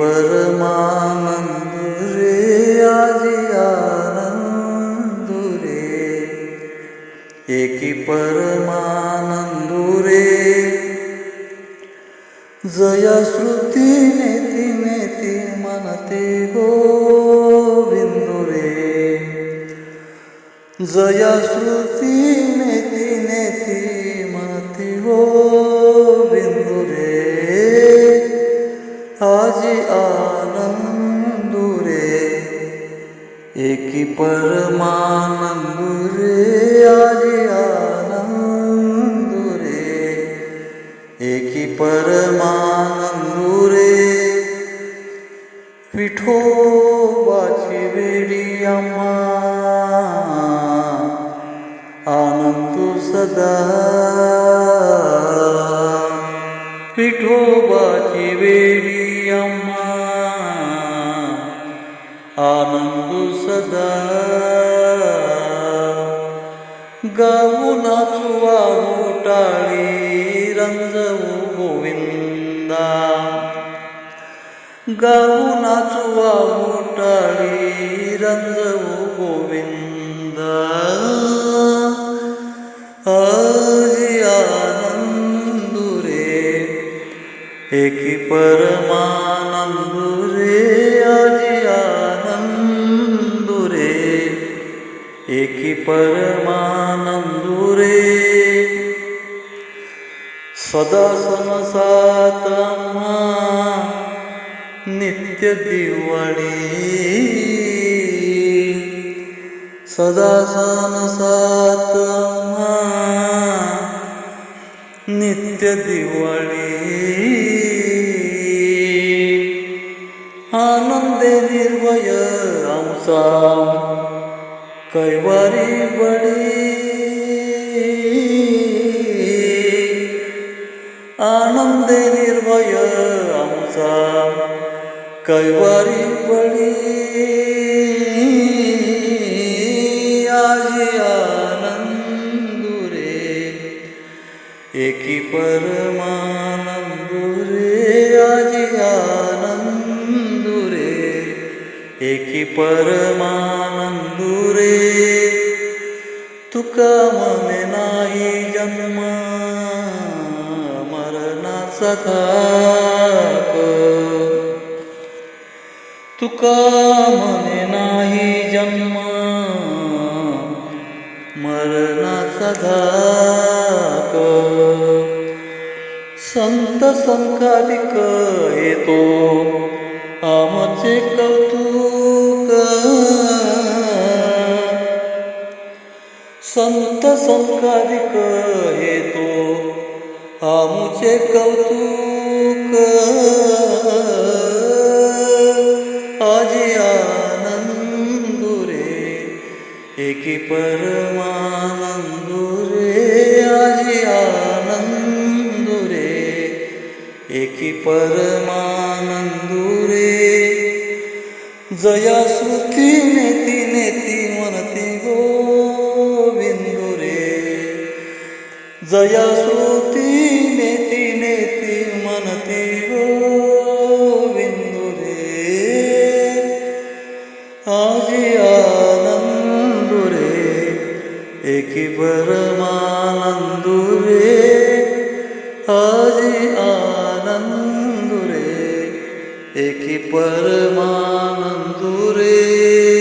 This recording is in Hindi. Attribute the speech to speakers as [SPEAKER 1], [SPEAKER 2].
[SPEAKER 1] परमानंद रे, आजी आनंद रे। एकी परमानंद रे। जया श्रुती नेती नेती मनते गोविंदू रे। जया श्रुती आनंदू रे, एक परमानंद रे, आजी आनंद रे। एकी परमानंद रे आम्हा आनंद सदा। विठोबाची वेडी आम्हा आनंद सदा। गाऊ नाचू वाहू टाळी, रंजवू गोविंदा। गाऊ नाचू वाहू टाळी, रंजवू गोविंदा। एकी परमानंदू रे, आजी आनंदू रे। एकी परमानंदू रे। सदा समसात आम्हा नित्य दिवाळी सदा सण सात आम्हा नित्य दिवाळी आनंदे निर्भय आमचा कैवारी बड़ी। आनंदे निर्भय आमचा कैवारी बळी आजी आनंदू रे एकी परमानंदू एकी परमानंदू रे तुका मने नाही जन्म मरणाचा थाप तुका मने नाही जन्म मरणाचा धाक संत संकालिक येतो संत संकालिक येतो. आमुचे कौतुक. आजी आनंदू रे एकी परमानंदू रे आजी आनंदू रे एकी परमानंदू रे जया श्रुती একে পরমানন্দ রে আজি আনন্দ রে একে পরমানন্দ রে